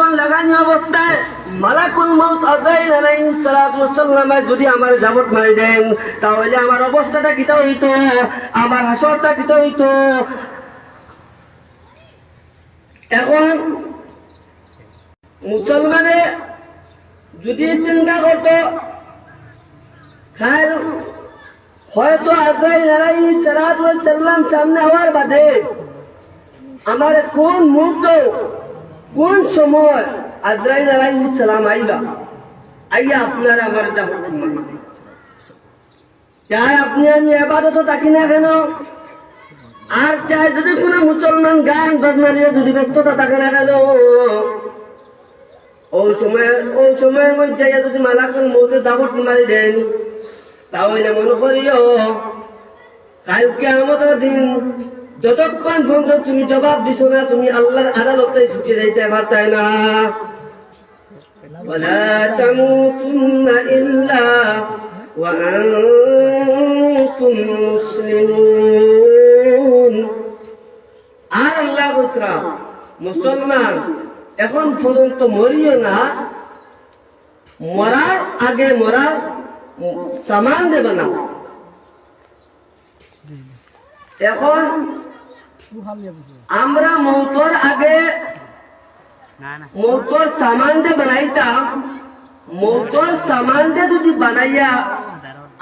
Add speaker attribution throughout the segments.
Speaker 1: Headphone লাগানো অবস্থায় মালাকুল মৌত আজাইল আলাইহিস যদি আমার জাবত মারি দেন, তাহলে আমার অবস্থাটা কিতা হইতো? আমার হাসরটা কিতা হইতো? এখন মুসলমানে যদি চিন্তা করতো হয়তো আজরাইল আলাইহিস ওয়াসসালাম সামনে হওয়ার বাদে আমার কোন মুহূর্ত কোন সময় আজরাইল আলাইহিস সালাম আইবা? আইয়া আপনারা আমার যাব চাই আপনি আমি আপাতত থাকি না কেন? আর চাই যদি কোনো মুসলমান গান নিয়ে যদি ব্যস্ততা থাকে না কেন? ওই সময়, ওই সময়ের মধ্যে যদি মালাকুল মৌতে দাবত মারি দেন, তাহলে মনে করিও কালকে আমাদের দিন যতক্ষণ পর্যন্ত তুমি জবাব দিছো না তুমি আল্লাহর আদালতে ছুটে যাইতে পারতাই না ولا تموتن إلا وأنتم مسلمون আর আল্লাহ বুতরা মুসলমান এখন পর্যন্ত মরিও না মরার আগে মরার সামান দেবে না এখন আমরা মৌতর আগে মৌতর সামান যে বানাইতাম। মৌতর সামান যে যদি বানাইয়া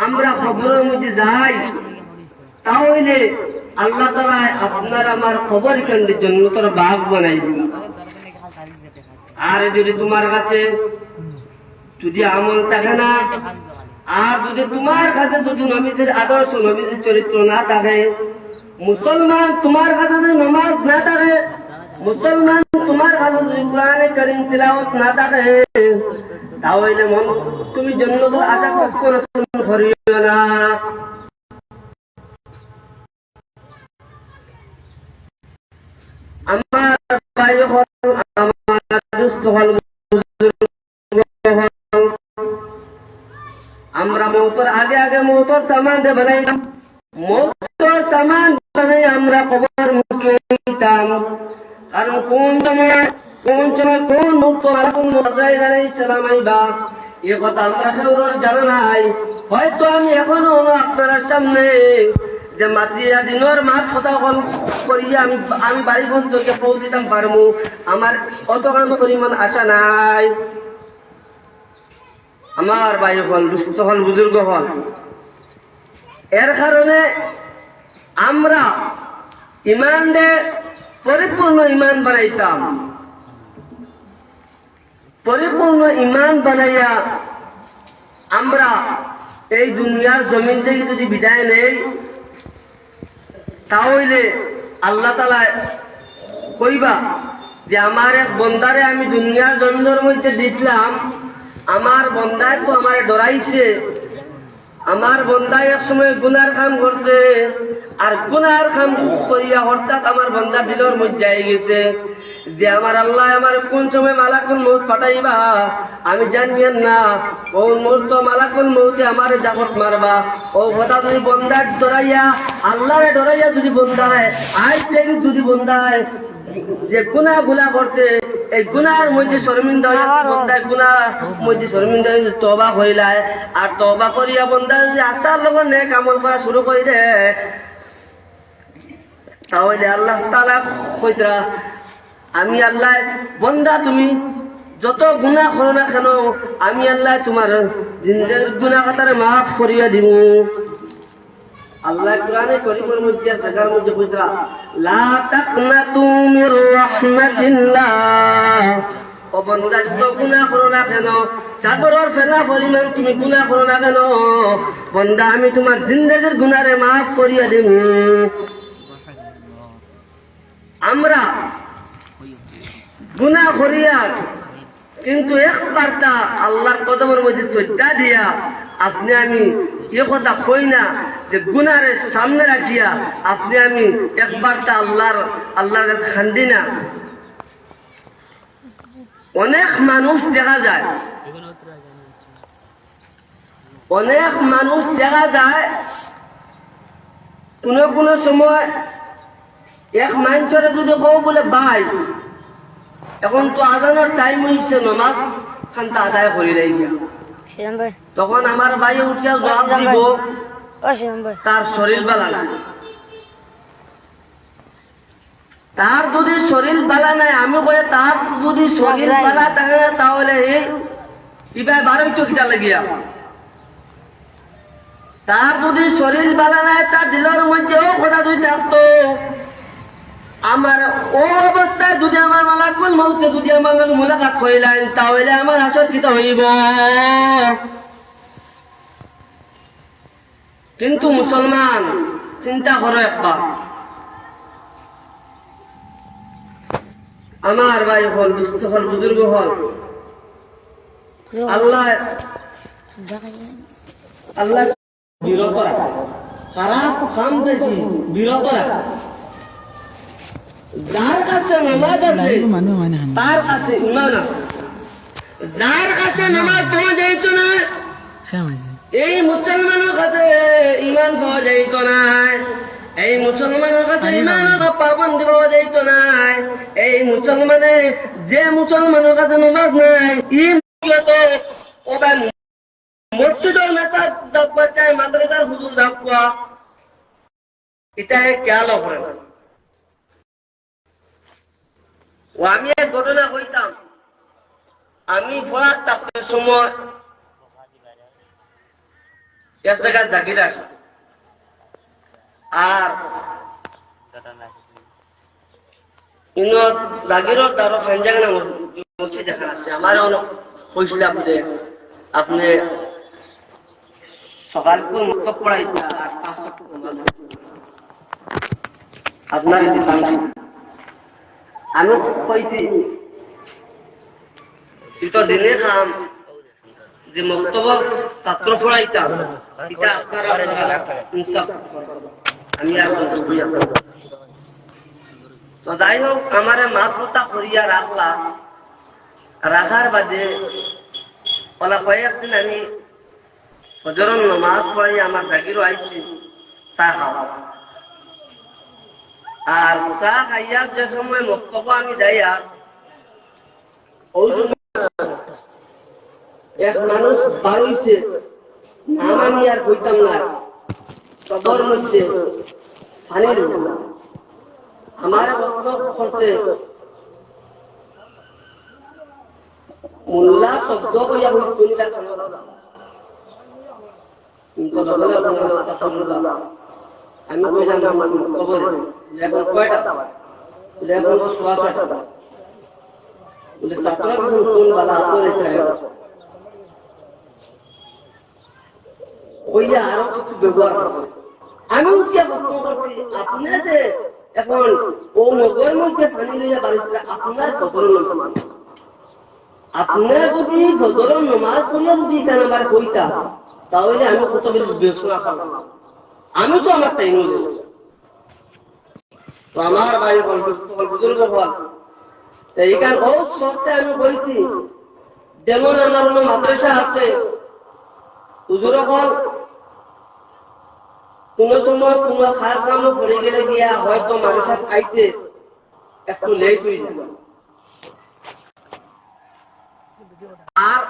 Speaker 1: আমরা খবরের মধ্যে যাই, তাহলে আল্লাহ তালা আপনার আমার খবর কেন্দ্রের জন্য তোর বাঘ বানাই আর যদি তোমার কাছে যদি আমল থাকে না, আর যদি তোমার কাছে যদি নবীদের আদর্শ নবীদের চরিত্র না থাকে মুসলমান তোমার কাছে যদি নমাজ না থাকে মুসলমান তোমার কাছে যদি কোরআনে করিম তিলাওয়াত না থাকে তাহলে মন, তুমি জন্নতের আশা কখনো করিও না। আমার ভাই আমার দুস্থ হল আমরা মৌতর আগে আগে মৌতর সামান দিয়ে মৌতর সামান বানাই আমরা খবর মুখে নিতাম কারণ কোন সময় কোন সময় কোন মুক্ত আলাকুম মজাইল আলাইহিস সালাম আইবা এ কথা আমরা জানা নাই। হয়তো আমি এখনও আপনার সামনে যে মাতৃয়া দিনের করিয়া আমি আমি বাড়ি বন্ধুকে পৌঁছিতাম পারব আমার পরিমাণ আশা নাই। আমার হল, দুস্থ হল, বুজুর্গ হল। এর কারণে আমরা ইমান দে পরিপূর্ণ ইমান বানাইতাম। পরিপূর্ণ ইমান বানাইয়া আমরা এই দুনিয়ার জমিন থেকে যদি বিদায় নেই, তাহলে আল্লাহ তালা কইবা যে আমার এক বন্দারে আমি দুনিয়ার জমিনের মধ্যে দিছিলাম, আমার বন্দায় তো আমার ডরাইছে, আমার বন্দায় এক সময় গুনার কাম করছে, আর গুনার কাম করিয়া হঠাৎ আমার বন্দা দিলর মধ্যে গেছে। যে আমার আল্লাহ আমার কোন সময় মালাকুল মৌত পাঠাইবা আমি জানিয়েন না। কোন মুহূর্ত মালাকুল মৌতে আমার জাগত মারবা। ও কথা যদি বন্দার ডরাইয়া আল্লাহরে ডরাইয়া যদি বন্দায় আজ থেকে যদি বন্দায় যে গুনা গুলা করতে এই গুনার মধ্যে শর্মিন্দা বন্দায় গুনা মধ্যে শর্মিন্দা তবা হইলায় আর তবা করিয়া বন্দা যদি আশার লগত নে কামল করা শুরু করে দে তাহলে আল্লাহ তালা কইতরা আমি আল্লাহ, বন্দা তুমি, যত গুণা করো না কেন, আমি আল্লাহ তোমার গুণা খাতারে মাফ করিয়া দিব আল্লাহ যত গুণা ফেলা তুমি বন্দা, আমি তোমার জিন্দেগির গুণারে মাফ করিয়া দিব আমরা গুণা করিয়া, কিন্তু এক একবারটা আল্লাহর কদমের মধ্যে শ্রদ্ধা দিয়া, আপনি আমি এ কথা কই না যে গুনারে সামনে রাখিয়া আপনি আমি একবারটা আল্লাহর আল্লাহর কাছে খান্দি না। অনেক মানুষ দেখা যায়, অনেক মানুষ দেখা যায়, কোনো কোনো সময় এক মানুষের যদি কও বলে ভাই এখন তো আজানোর টাইম হয়েছে নমাজ খানটা আদায় করি
Speaker 2: ভাই
Speaker 1: তখন আমার ভাই উঠিয়া জবাব দিব তার শরীর বালা নাই। তার যদি শরীর বালা নাই আমি কয়ে তার যদি শরীর বালা থাকে তাহলে এই ইবাই বারোই চোখটা লাগিয়া তার যদি শরীর বালা নাই তার দিলের মধ্যেও কথা দুই থাকতো আমার ও অবস্থায় যদি আমার মালাকুল মৌতে যদি আমার মোলাকাত হইলেন, তাহলে আমার আসর কিতা হইব। কিন্তু মুসলমান, চিন্তা করো একবার। আমার ভাই হল, দুস্থ হল, বুজুর্গ হল। আল্লাহ আল্লাহ, বিরত রাখে। খারাপ কাম দেখি, বিরত রাখে। যার কাছে নামাজ আছে তার কাছে ইমান যার কাছে নামাজ পাওয়া যাইত না এই মুসলমানের কাছে ইমান পাওয়া যাইত না এই মুসলমানের কাছে ইমানের পাবন্দি পাওয়া যাইত না এই মুসলমানে যে মুসলমানের কাছে নামাজ নাই ই মসজিদের নেতা ডাকবা চায় মাদ্রাসার হুজুর ডাকবা এটা খেয়াল করে না ও আমি এক ঘটনা কইতাম। আমি পড়ার তাপের সময় এক জায়গায় আর ইনো জাগিরত আছে। আমার অনেক কইছিল আপনি আপনি সকাল করে মুক্ত পড়াইতে আপনার আমি কইছি তো দিনে খাম যে মক্তব ছাত্র পড়াইতাম এটা আপনারা ইনসাফ আমি আর তো যাই হোক, আমারে মাথা করিয়া রাখলা। রাখার বাদে ওলা কয়েকদিন আমি ফজরন নমাজ পড়াই আমার জাগিরও আইছি, চা খাওয়া। আর চা খাইয়া যে সময় মক্তব আমি যাইয়া এক মানুষ বার হইছে, নাম আমি আর কইতাম না। কবর মধ্যে পানির আমার বক্তব্য করছে মোল্লা শব্দ কইয়া কোনটা কিন্তু লগলে আমি কইলাম আমার কবরে। লেবল কয়টা? লেবল সোয়া ছয়টা বলে ছাত্র কোন বালা করে কইয়া আরও কিছু ব্যবহার করছে আমি উঠিয়া প্রশ্ন করছি আপনি যে এখন ও নগর মধ্যে পানি বাড়িতে আপনার আপনার যদি বদর নমাজ পড়িয়া যদি এখানে আমার কইতা তাহলে আমি কত বেশি বেসনা করলাম আমি তো আমার টাইম তো আমার বাড়ি বল বুজুর্গ বল। তো এইখান ও সত্যি আমি বলছি, যেমন আমার অন্য মাদ্রাসা আছে হুজুর এখন কোন সময় কোন খাস নামও পড়ে গেলে গিয়া হয়তো মানুষের খাইতে একটু লেট হয়ে যাবে আর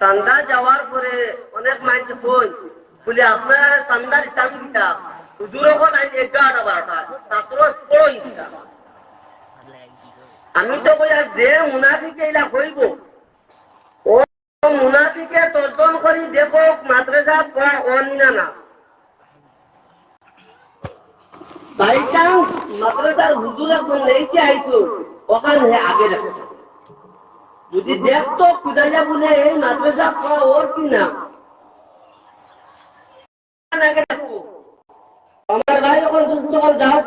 Speaker 1: চান্দা যাওয়ার পরে অনেক মানুষ কই বলে, আপনার চান্দার টান দিতা হুজুর এখন আই এগারোটা বারোটা। ছাত্র পড়ো ইচ্ছা। আমি তো আর যে মুনাফিকে এলা কইব, ও মুনাফিকে তর্জন করি দেখো মাদ্রাসা পড়া অনিনা না। বাই চান্স মাদ্রাসার হুজুর এখন লেইতে আইছো, ওখানে আগে দেখো। যদি দেখতো, খুদাইয়া বলে, এই মাদ্রাসা পড়া ওর কি না আগে দেখো। আমার ভাই যখন দুস্থ যাও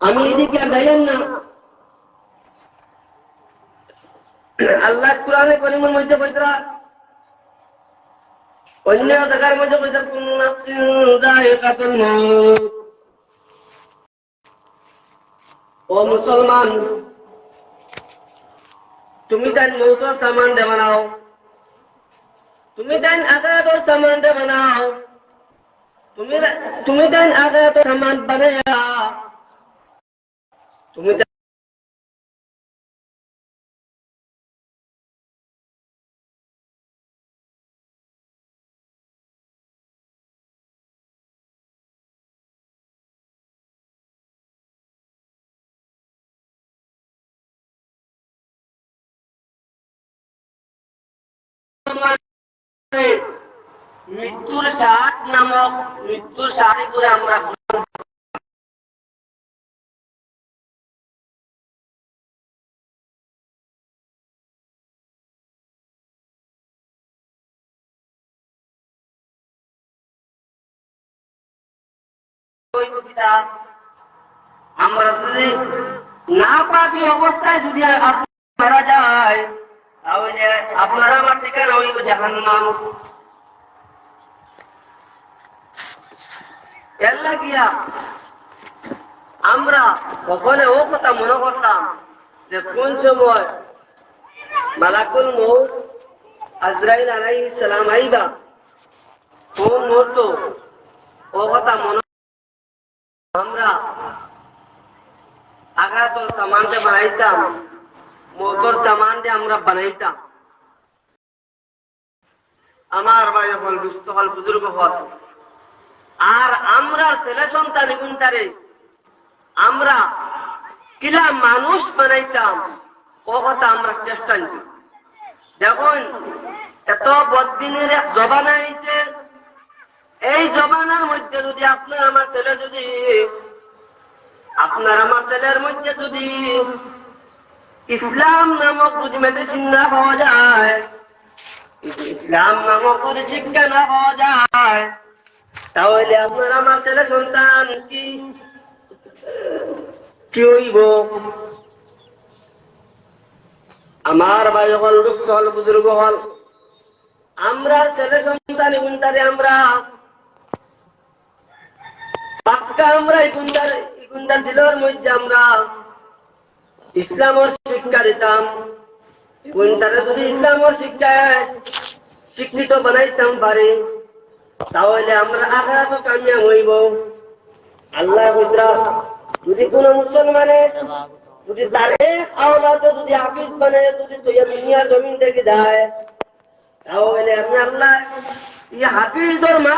Speaker 1: আমি এদিকে আর যাইলাম না আল্লাহ কোরআনে করিমের মধ্যে কইতরা অন্য জায়গার মধ্যে কইতরা কোন নাফসিন যায়কাতুল মউত ও মুসলমান তুমি তাই মৌতর সামান দে বানাও তুমি তাই আগাতর সামান দে বানাও तुम्हें जान आगे तो सामान बनेगा तुम्हें Thank you. মৃত্যুর সাত নামক মৃত্যুর সাথে করে আমরা আমরা যদি না পাবি অবস্থায় যদি মারা যায়, তাহলে আপনারা আমার ঠিকানা হইব জাহান্নাম। এর লাগিয়া আমরা সকলে ও কথা মনে করতাম যে কোন সময় মালাকুল মৌত আজরাইল আলাইহিস সালাম আইবা, কোন মুহূর্ত ও কথা মনে আমরা আঘাতর সামানটা বানাইতাম মোটর সামানটা আমরা বানাইতাম। আমার ভাই হল দুস্থ হল, বুজুর্গ হল আর আমরা ছেলে সন্তান গুনতারে আমরা কিলা মানুষ বানাইতাম, ও কথা আমরা চেষ্টা নিই দেখুন, এত বদিনের এক জবানা আইছে এই জবানার মধ্যে যদি আপনার আমার ছেলে যদি, আপনার আমার ছেলের মধ্যে যদি ইসলাম নামক মেডিসিন না পাওয়া যায় ইসলাম নামক শিক্ষা না পাওয়া যায় তাহলে আপনার আমার ছেলে সন্তান কি? কি হইব? আমার ভাই হল দুঃখ হল, বুজুর্গ হল। আমরা ছেলে সন্তান এবং তারে আমরা। পাক্কা আমরা ইগুন্দার ইগুন্দার দিলর মধ্যে আমরা ইসলামর শিক্ষা দিতাম। ইগুন্দারে যদি ইসলামর শিক্ষায় শিক্ষিত বানাইতাম পারে তাহলে আমরা আঘাত কামিয়াম হইব। আল্লাহ যদি কোন মুসলমানের যদি তার এক আওলাদে যদি হাফিজ বানে যদি দুনিয়ার জমিন থেকে যায়, তাহলে আমি আল্লাহ হাফিজর মা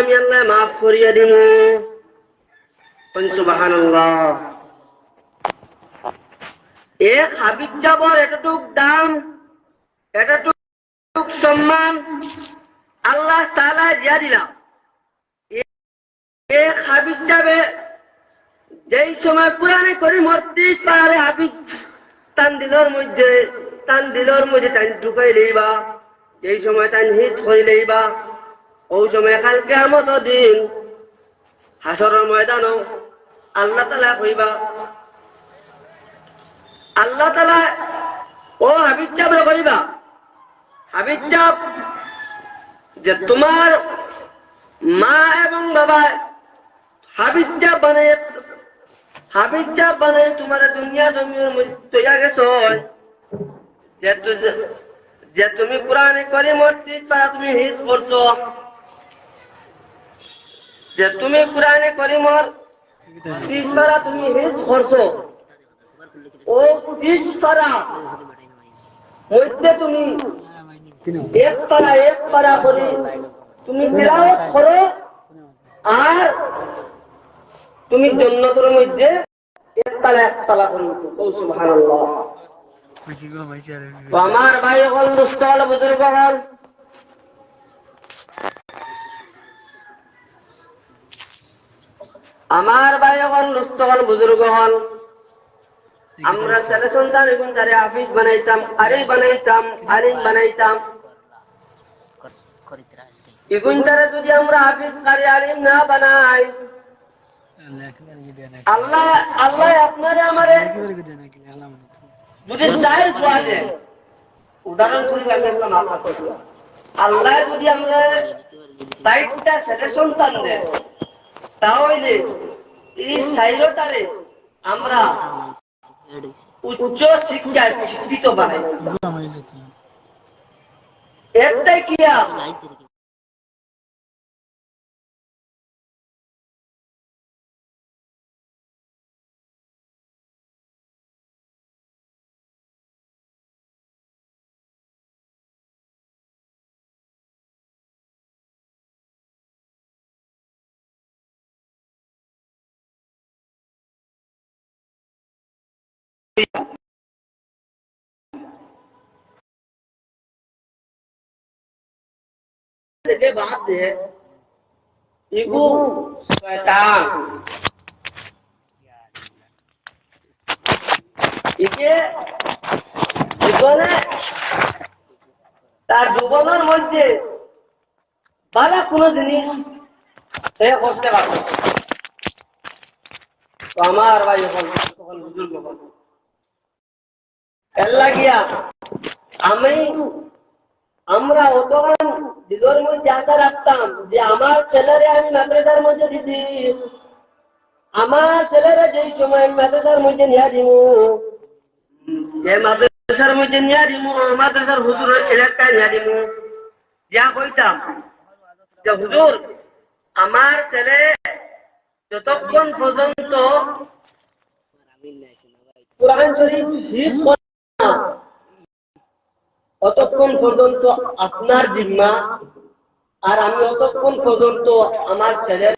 Speaker 1: আমি আল্লাহ মাফ হাবিব যাবর এতটুক দাম এতটুক সম্মান আল্লাহ তালা দিলাম। এক হাবিব যাবে যেই সময় পুরানে করি মর্তিস পাহাড়ে হাবিজ তান দিলর মধ্যে, তান দিলর মধ্যে লইবা, যেই সময় তান হিট সময় কালকে আমত দিন হাসরের ময়দানও আল্লাহ তালা কইবা আল্লাহ তালা ও হাবিজ চাবরে কইবা হাবিজ চাপ যে তোমার মা এবং বাবা হাবিজ বানায় হাবিজ তোমার দুনিয়া জমির তৈয়া গেছ যে তুমি কোরআনে করে মসজিদ পারা তুমি হিজ করছ। যে তুমি কোরআনে করিমর তিস পারা তুমি হিজ করছ। ও তিস পারা তুমি এক পারা এক পারা করে তুমি তিলাওয়াত করো আর তুমি জন্নতের মধ্যে এক পালা এক পালা করে ও সুবহানাল্লাহ তো আমার ভাই হল দুষ্ট হল বুজুর্গ হল। আমার ভাই হল হল বুজুর্গ হল। আমরা ছেলে সন্তান এবং তারে হাফিজ বানাইতাম আরে বানাইতাম আলিম বানাইতাম। তারে যদি আমরা হাফিজ কারি আলিম না বানাই আল্লাহ আল্লাহ আপনারে আমারে যদি চাই খোয়া উদাহরণস্বরূপ আমি একটা মাথা করব আল্লাহ যদি আমরা সাইটটা ছেলে সন্তান দেয় তাহলে এই সাইলটারে আমরা উচ্চ শিক্ষায় শিক্ষিত বানাই। ఎత్తకియా Yeah. জীবনে তার জীবনের মধ্যে ভালো কোনো জিনিস সে করতে পারবে আমার ভাই তখন বুজুর্গ লাগিয়া আমি আমরা অতগান দিদর মধ্যে আশা রাখতাম যে আমার ছেলেরে আমি মাদ্রাসার মধ্যে দিদি আমার ছেলেরা যেই সময় মাদ্রাসার মধ্যে নিয়ে দিব যে মাদ্রাসার মধ্যে নিয়ে দিব মাদ্রাসার হুজুর এলাকায় নিয়ে দিব। যা কইতাম যে হুজুর আমার ছেলে যতক্ষণ পর্যন্ত কোরআন শরীফ অতক্ষণ পর্যন্ত আপনার জিম্মা আর আমি অতক্ষণ পর্যন্ত আমার ছেলের